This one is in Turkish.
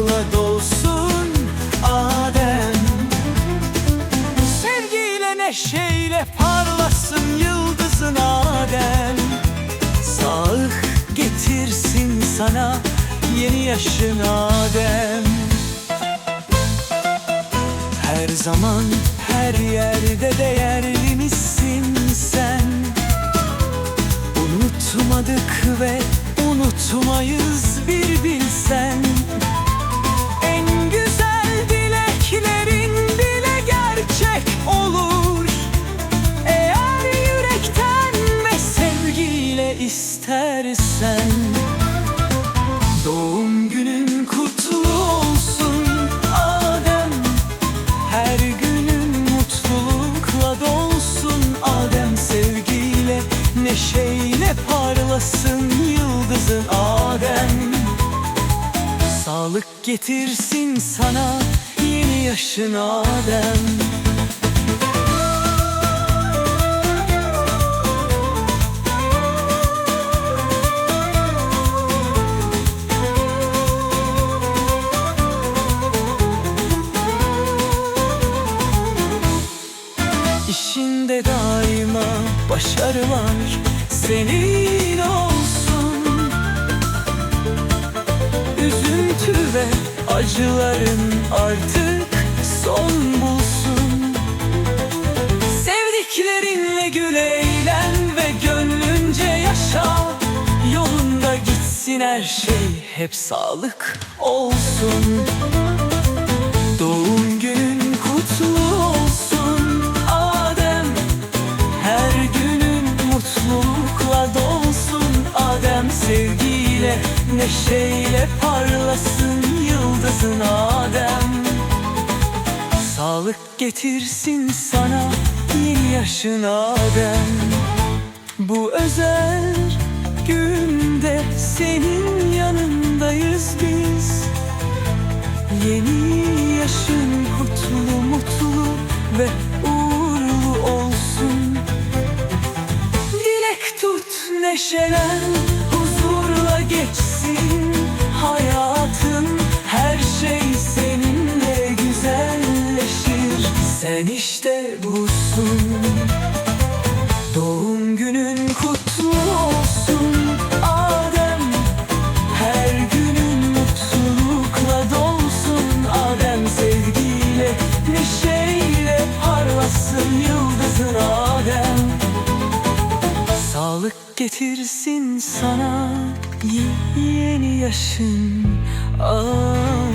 aşkla dolsun Adem. Sevgiyle neşeyle parlasın yıldızın Adem. Sağlık getirsin sana yeni yaşın Adem. Her zaman her yerde değerli misin sen? Unutmadık ve unutmayız bir bilsen. İstersen Doğum günün kutlu olsun Adem. Her günün mutlulukla dolsun Adem. Sevgiyle, neşeyle parlasın yıldızın Adem. Sağlık getirsin sana yeni yaşın Adem İşinde daima başarılar senin olsun. Üzüntü ve acıların artık son bulsun. Sevdiklerinle gül eğlen ve gönlünce yaşa. Yolunda gitsin her şey hep sağlık olsun Sevgiyle, neşeyle parlasın yıldızın Adem. Sağlık getirsin sana yeni yaşın Adem. Bu özel günde senin yanındayız biz. Yeni yaşın kutlu mutlu ve uğurlu olsun. Dilek tut neşelen hayatın Her şey seninle güzelleşir. Sen işte busun. Doğum günün kutlu olsun. Adem Her günün mutlulukla dolsun. Adem Sevgiyle, neşeyle parlasın yıldızın Adem. Sağlık getirsin sana yeni yaşın Adem